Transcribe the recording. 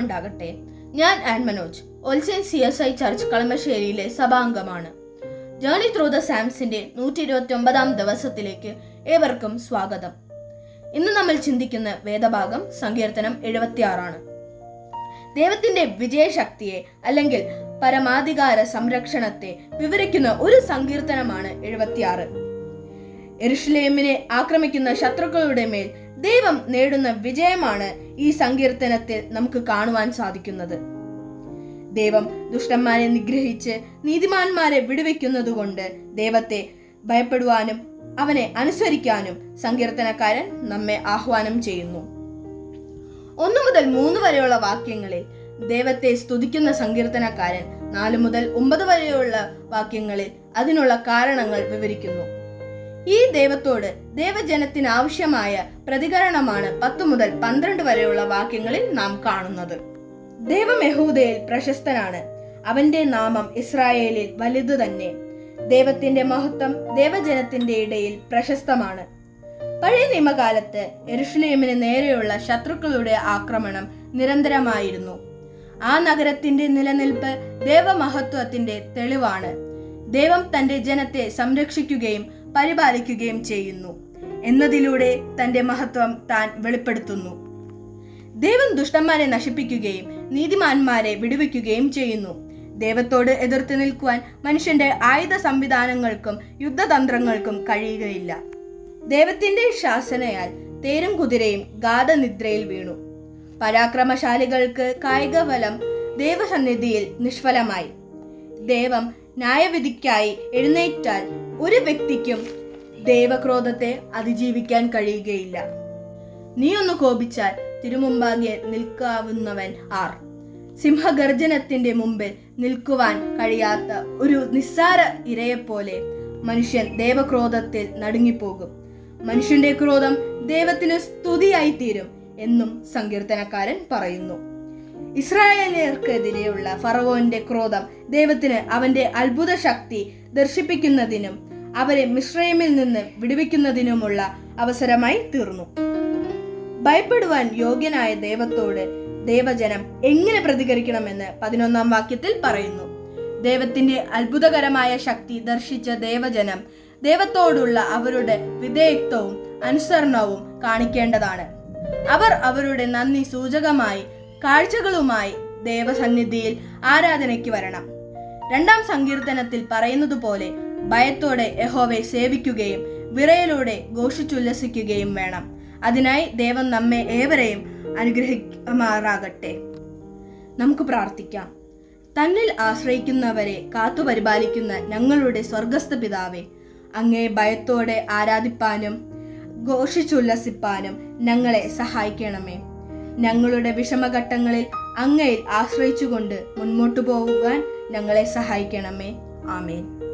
ഉണ്ടാകട്ടെ ഞാൻ ആൻ മനോജ്. ഒൽസൈൻ സി എസ് ഐ ചർച്ച് കളമശ്ശേരിയിലെ സഭാംഗമാണ്. ജേണി ത്രൂ ദ സാംസിന്റെ നൂറ്റി ഇരുപത്തി ഒമ്പതാം ദിവസത്തിലേക്ക് ഏവർക്കും സ്വാഗതം. ഇന്ന് നമ്മൾ ചിന്തിക്കുന്ന വേദഭാഗം സങ്കീർത്തനം എഴുപത്തിയാറാണ്. ദൈവത്തിന്റെ വിജയശക്തിയെ അല്ലെങ്കിൽ പരമാധികാര സംരക്ഷണത്തെ വിവരിക്കുന്ന ഒരു സങ്കീർത്തനമാണ് എഴുപത്തിയാറ്. എരുഷലേമിനെ ആക്രമിക്കുന്ന ശത്രുക്കളുടെ മേൽ ദൈവം നേടുന്ന വിജയമാണ് ഈ സങ്കീർത്തനത്തിൽ നമുക്ക് കാണുവാൻ സാധിക്കുന്നത്. ദൈവം ദുഷ്ടന്മാരെ നിഗ്രഹിച്ച് നീതിമാന്മാരെ വിടുവെക്കുന്നതുകൊണ്ട് ദൈവത്തെ ഭയപ്പെടുവാനും അവനെ അനുസരിക്കാനും സങ്കീർത്തനക്കാരൻ നമ്മെ ആഹ്വാനം ചെയ്യുന്നു. ഒന്നു മുതൽ മൂന്ന് വരെയുള്ള വാക്യങ്ങളിൽ ദൈവത്തെ സ്തുതിക്കുന്ന സങ്കീർത്തനക്കാരൻ നാല് മുതൽ ഒമ്പത് വരെയുള്ള വാക്യങ്ങളിൽ അതിനുള്ള കാരണങ്ങൾ വിവരിക്കുന്നു. ഈ ദൈവത്തോട് ദൈവജനത്തിന് ആവശ്യമായ പ്രതികരണമാണ് പത്ത് മുതൽ പന്ത്രണ്ട് വരെയുള്ള വാക്യങ്ങളിൽ നാം കാണുന്നത്. ദൈവം യഹൂദയിൽ പ്രശസ്തനാണ്. അവന്റെ നാമം ഇസ്രായേലിൽ വലുത് തന്നെ. ദൈവത്തിന്റെ മഹത്വം ദേവജനത്തിന്റെ ഇടയിൽ പ്രശസ്തമാണ്. പഴയ നിയമകാലത്ത് എരുഷലേമിന് നേരെയുള്ള ശത്രുക്കളുടെ ആക്രമണം നിരന്തരമായിരുന്നു. ആ നഗരത്തിന്റെ നിലനിൽപ്പ് ദേവമഹത്വത്തിന്റെ തെളിവാണ്. ദൈവം തന്റെ ജനത്തെ സംരക്ഷിക്കുകയും പരിപാലിക്കുകയും ചെയ്യുന്നു. എന്നതിലൂടെ തന്റെ മഹത്വം താൻ വെളിപ്പെടുത്തുന്നു. ദൈവം ദുഷ്ടന്മാരെ നശിപ്പിക്കുകയും നീതിമാന്മാരെ വിടുവിക്കുകയും ചെയ്യുന്നു. ദൈവത്തോട് എതിർത്ത് നിൽക്കുവാൻ മനുഷ്യന്റെ ആയുധ സംവിധാനങ്ങൾക്കും യുദ്ധതന്ത്രങ്ങൾക്കും കഴിയുകയില്ല. ദൈവത്തിന്റെ ശാസനയാൽ തേരും കുതിരയും ഗാഠനിദ്രയിൽ വീണു. പരാക്രമശാലികൾക്ക് കായിക ബലം ദൈവസന്നിധിയിൽ നിഷ്ഫലമായി. ദൈവം ന്യായവിധിക്കായി എഴുന്നേറ്റാൽ ഒരു വ്യക്തിക്കും ദേവക്രോധത്തെ അതിജീവിക്കാൻ കഴിയുകയില്ല. നീ ഒന്ന് കോപിച്ചാൽ തിരുമുമ്പാകെ നിൽക്കാവുന്നവൻ ആർ. സിംഹഗർജനത്തിന്റെ മുമ്പിൽ നിൽക്കുവാൻ കഴിയാത്ത ഒരു നിസ്സാര ഇരയെപ്പോലെ മനുഷ്യൻ ദേവക്രോധത്തിൽ നടുങ്ങിപ്പോകും. മനുഷ്യന്റെ ക്രോധം ദൈവത്തിന് സ്തുതിയായി തീരും എന്നും സങ്കീർത്തനക്കാരൻ പറയുന്നു. ഇസ്രായേലിയർക്കെതിരെയുള്ള ഫറവോന്റെ ക്രോധം ദൈവത്തിന് അവന്റെ അത്ഭുത ശക്തി ദർശിപ്പിക്കുന്നതിനും അവരെ മിശ്രയമിൽ നിന്ന് വിടുവിക്കുന്നതിനുമുള്ള അവസരമായി തീർന്നു. ഭയപ്പെടുവാൻ യോഗ്യനായ ദൈവത്തോട് ദൈവജനം എങ്ങനെ പ്രതികരിക്കണമെന്ന് പതിനൊന്നാം വാക്യത്തിൽ പറയുന്നു. ദൈവത്തിന്റെ അത്ഭുതകരമായ ശക്തി ദർശിച്ച ദൈവജനം ദൈവത്തോടുള്ള അവരുടെ വിധേയത്വവും അനുസരണവും കാണിക്കേണ്ടതാണ്. അവർ അവരുടെ നന്ദി സൂചകമായി കാഴ്ചകളുമായി ദേവസന്നിധിയിൽ ആരാധനയ്ക്ക് വരണം. രണ്ടാം സങ്കീർത്തനത്തിൽ പറയുന്നതുപോലെ ഭയത്തോടെ യഹോവയെ സേവിക്കുകയും വിറയലൂടെ ഘോഷിച്ചുല്ലസിക്കുകയും വേണം. അതിനായി ദൈവം നമ്മെ ഏവരെയും അനുഗ്രഹിക്കുമാറാകട്ടെ. നമുക്ക് പ്രാർത്ഥിക്കാം. തന്നിൽ ആശ്രയിക്കുന്നവരെ കാത്തുപരിപാലിക്കുന്ന ഞങ്ങളുടെ സ്വർഗസ്ഥ പിതാവെ അങ്ങേ ഭയത്തോടെ ആരാധിപ്പാനും ഘോഷിച്ചുല്ലസിപ്പാനും ഞങ്ങളെ സഹായിക്കണമേ. ഞങ്ങളുടെ വിഷമഘട്ടങ്ങളിൽ അങ്ങയിൽ ആശ്രയിച്ചുകൊണ്ട് മുന്നോട്ടു പോവുവാൻ ഞങ്ങളെ സഹായിക്കണമേ. ആമേൻ.